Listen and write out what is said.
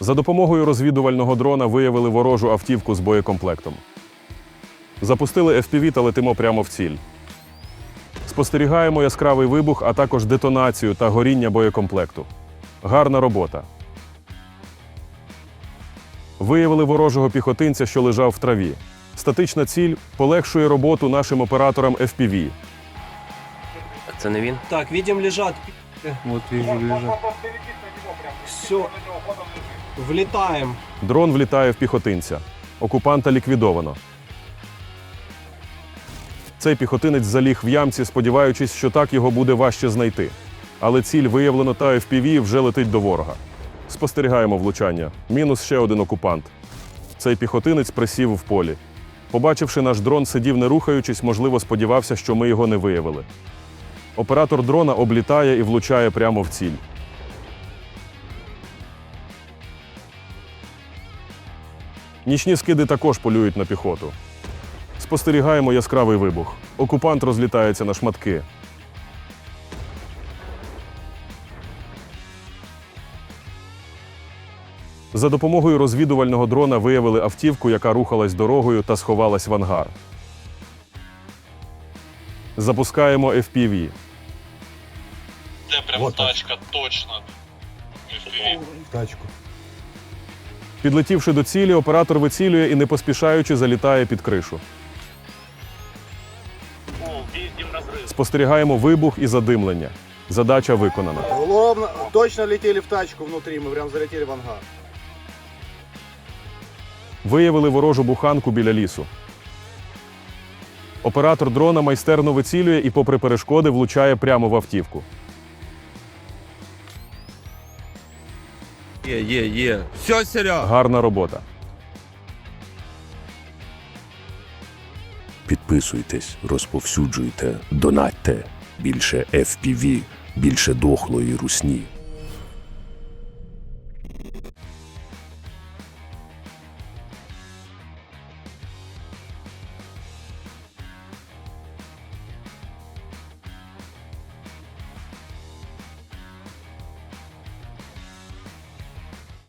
За допомогою розвідувального дрона виявили ворожу автівку з боєкомплектом. Запустили FPV та летимо прямо в ціль. Спостерігаємо яскравий вибух, а також детонацію та горіння боєкомплекту. Гарна робота. Виявили ворожого піхотинця, що лежав в траві. Статична ціль полегшує роботу нашим операторам FPV. Це не він? Так, видим, лежат. Вот вижу, лежит. Все. Влетаем. Дрон влітає в піхотинця. Окупанта ліквідовано. Цей піхотинець заліг в ямці, сподіваючись, що так його буде важче знайти. Але ціль виявлено та FPV вже летить до ворога. Спостерігаємо влучання. Мінус ще один окупант. Цей піхотинець присів в полі. Побачивши наш дрон, сидів не рухаючись, можливо, сподівався, що ми його не виявили. Оператор дрона облітає і влучає прямо в ціль. Нічні скиди також полюють на піхоту. Спостерігаємо яскравий вибух. Окупант розлітається на шматки. За допомогою розвідувального дрона виявили автівку, яка рухалась дорогою та сховалась в ангар. Запускаємо FPV. Де прям Вот так. тачка, точно. FPV. Тачку. Підлетівши до цілі, оператор вицілює і не поспішаючи залітає під кришу. Спостерігаємо вибух і задимлення. Задача виконана. Ровно, точно летели в тачку внутри, мы прям залетели в ангар. Виявили ворожу буханку біля лісу. Оператор дрона майстерно вицілює і, попри перешкоди, влучає прямо в автівку. Е, є, є. Все, Серега. Гарна робота. Підписуйтесь, розповсюджуйте, донатьте. Більше FPV, більше дохлої русні.